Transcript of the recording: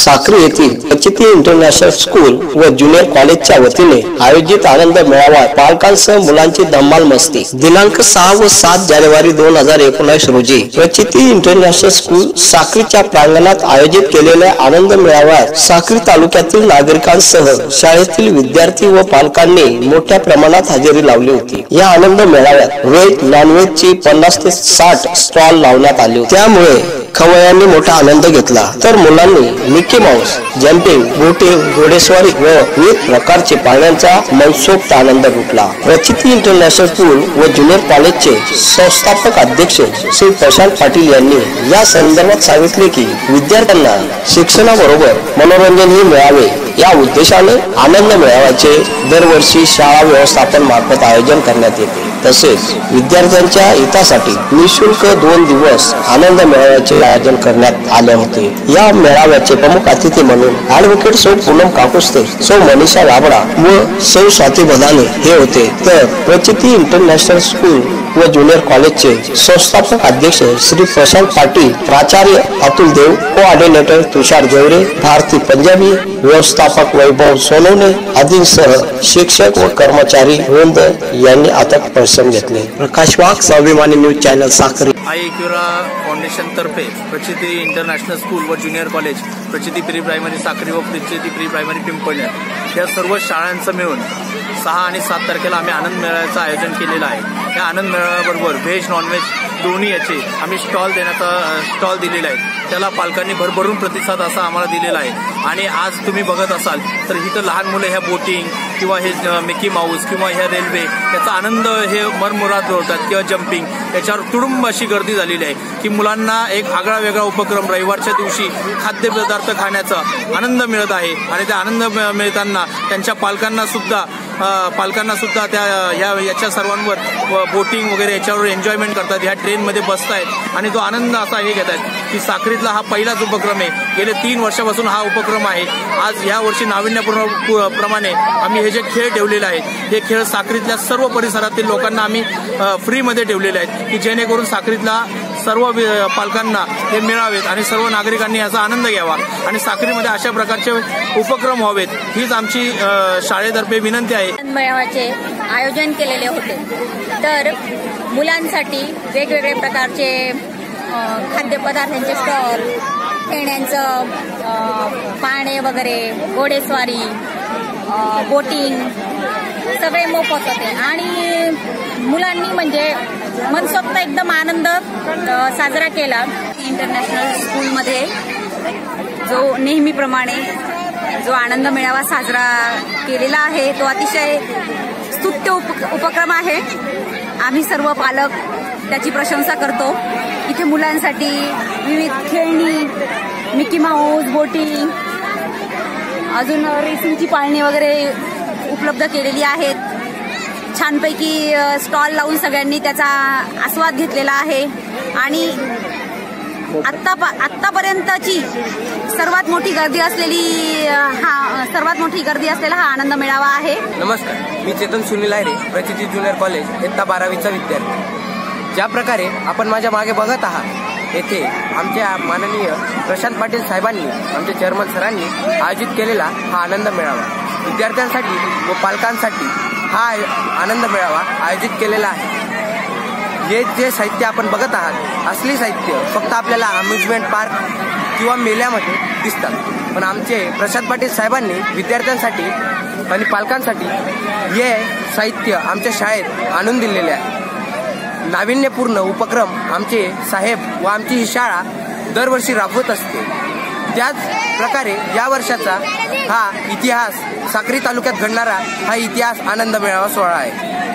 साक्री येथील Prachiti international school व junior कॉलेजच्या वतीने आयोजित आनंद मेळावा पालकांसह मुलांची धम्माल मस्ती. दिनांक सहा व सात जानेवारी दोन हजार एकोणीस रोजी प्रचिती इंटरनॅशनल स्कूल साक्रीच्या प्रांगणात आयोजित केलेल्या आनंद मेळाव्यात साक्री तालुक्यातील नागरिकांसह शाळेतील विद्यार्थी व पालकांनी मोठ्या प्रमाणात हजेरी लावली होती. या आनंद मेळाव्यात व्हेज नॉनव्हेज ची पन्नास ते साठ स्टॉल लावण्यात आले त्यामुळे खवयांनी मोठा आनंद घेतला. तर मुलांनी मिकी माऊस जम्पिंग बोटिंग घोडेस्वारी व विविध प्रकारचे पाहण्याचा मनसोक्त आनंद लुटला. प्रचिती इंटरनॅशनल स्कूल व ज्युनियर कॉलेजचे संस्थापक अध्यक्ष श्री प्रशांत पाटील यांनी या संदर्भात सांगितले की विद्यार्थ्यांना शिक्षणाबरोबर मनोरंजनही मिळावे. या उद्देशाने आनंद मेळाव्याचे दरवर्षी शाळा व्यवस्थापन मार्फत आयोजन करण्यात येते. तसेच विद्यार्थ्यांच्या हितासाठी निशुल्क दोन दिवस आनंद मेळाव्याचे आयोजन करण्यात आले होते. या मेळाव्याचे प्रमुख अतिथी म्हणून ऍडव्होकेट सौ पूनम काकुस्ते सौ मनीषा लाबडा व सौ स्वाती बदाने हे होते. तर प्रचिती इंटरनॅशनल स्कूल व ज्युनियर कॉलेजचे संस्थापक अध्यक्ष श्री प्रशांत पाटील प्राचार्य अतुल देव कोऑर्डिनेटर तुषार जेवरे भारती पंजाबी व्यवस्थापक वैभव सोनवणे आदींसह शिक्षक व कर्मचारी वृंद यांनी आता परिश्रम घेतले. प्रकाश वाघ स्वाभिमानी न्यूज चॅनल साखरी आयक्युरा फाउंडेशन तर्फे प्रचिती इंटरनॅशनल स्कूल व junior college Prachiti pre primary Sakri व प्रचिती प्री प्रायमरी पिंपळनेर. या सर्व शाळांचं मिळून सहा आणि सात तारखेला आम्ही आनंद मेळाव्याचं आयोजन केलेलं आहे. या आनंद बरोबर. व्हेज नॉनव्हेज दोन्ही याचे. आम्ही स्टॉल देण्याचा स्टॉल दिलेला आहे. त्याला पालकांनी भरभरून प्रतिसाद असा आम्हाला दिलेला आहे. आणि आज तुम्ही बघत असाल तर इथं लहान मुलं ह्या बोटिंग किंवा हे मिकी माऊस किंवा ह्या रेल्वे याचा आनंद हे मरमुरात होतात किंवा जम्पिंग याच्यावर तुडुंब अशी गर्दी झालेली आहे की मुलांना एक आगळा वेगळा उपक्रम रविवारच्या दिवशी खाद्यपदार्थ खाण्याचा आनंद मिळत आहे. आणि त्या आनंद मिळताना त्यांच्या पालकांना सुद्धा पालकांना सुद्धा त्या ह्या याच्या सर्वांवर व बोटिंग वगैरे याच्यावर एन्जॉयमेंट करतात. ह्या ट्रेनमध्ये बसतायत. आणि तो आनंद असा हे घेत आहेत की साखरीतला हा पहिलाच उपक्रम आहे. गेले तीन वर्षापासून हा उपक्रम आहे. आज या वर्षी नाविन्यपूर्ण प्रमाणे आम्ही हे जे खेळ ठेवलेले आहेत हे खेळ साखरीतल्या सर्व परिसरातील लोकांना आम्ही फ्रीमध्ये ठेवलेले आहेत की जेणेकरून साखरीतला सर्व वि- पालकांना हे मिळावेत आणि सर्व नागरिकांनी याचा आनंद घ्यावा. आणि साखरीमध्ये अशा प्रकारचे उपक्रम व्हावेत हीच आमची शाळेतर्फे विनंती आहे. मेळाव्याचे आयोजन केलेले होते. तर मुलांसाठी वेगवेगळे प्रकारचे खाद्यपदार्थांचे स्टॉल खेळण्यांचं अ, पाळणे वगैरे घोडेस्वारी बोटिंग सगळे मोफत होते आणि मुलांनी म्हणजे मनसोक्त एकदम आनंद साजरा केला इंटरनॅशनल स्कूलमध्ये जो नेहमीप्रमाणे जो आनंद मेळावा साजरा केलेला आहे तो अतिशय स्तुत्य उप उपक्रम आहे. आम्ही सर्व पालक त्याची प्रशंसा करतो. इथे मुलांसाठी विविध खेळणी मिकी माऊस बोटिंग अजून रेसिंगची पाळणी वगैरे उपलब्ध केलेली आहेत. छानपैकी स्टॉल लावून सगळ्यांनी त्याचा आस्वाद घेतलेला आहे. आणि आत्ता आत्तापर्यंतची सर्वात मोठी गर्दी असलेली हा सर्वात मोठी गर्दी असलेला हा आनंद मेळावा आहे. नमस्कार मी चेतन सुनील आहेरे प्रचिती ज्युनियर कॉलेज इयत्ता बारावीचा विद्यार्थी. ज्या प्रकारे आपण माझ्या मागे बघत आहात येथे आमच्या माननीय प्रशांत पाटील साहेबांनी आमच्या चेअरमन सरांनी आयोजित केलेला हा आनंद मेळावा. विद्यार्थ्यांसाठी व पालकांसाठी हा आनंद मेळावा आयोजित केलेला आहे. हे जे साहित्य आपण बघत आहात असली साहित्य फक्त आपल्याला अम्युजमेंट पार्क किंवा मेल्यामध्ये दिसतात. पण आमचे प्रसाद पाटील साहेबांनी विद्यार्थ्यांसाठी आणि पालकांसाठी हे साहित्य आमच्या शाळेत आणून दिलेले आहे. नाविन्यपूर्ण उपक्रम आमचे साहेब व आमची ही शाळा दरवर्षी राबवत असते. त्याच प्रकारे या वर्षाचा हा इतिहास साक्री तालुक्यात घडणारा हा इतिहास आनंद मेळावा सोहळा आहे.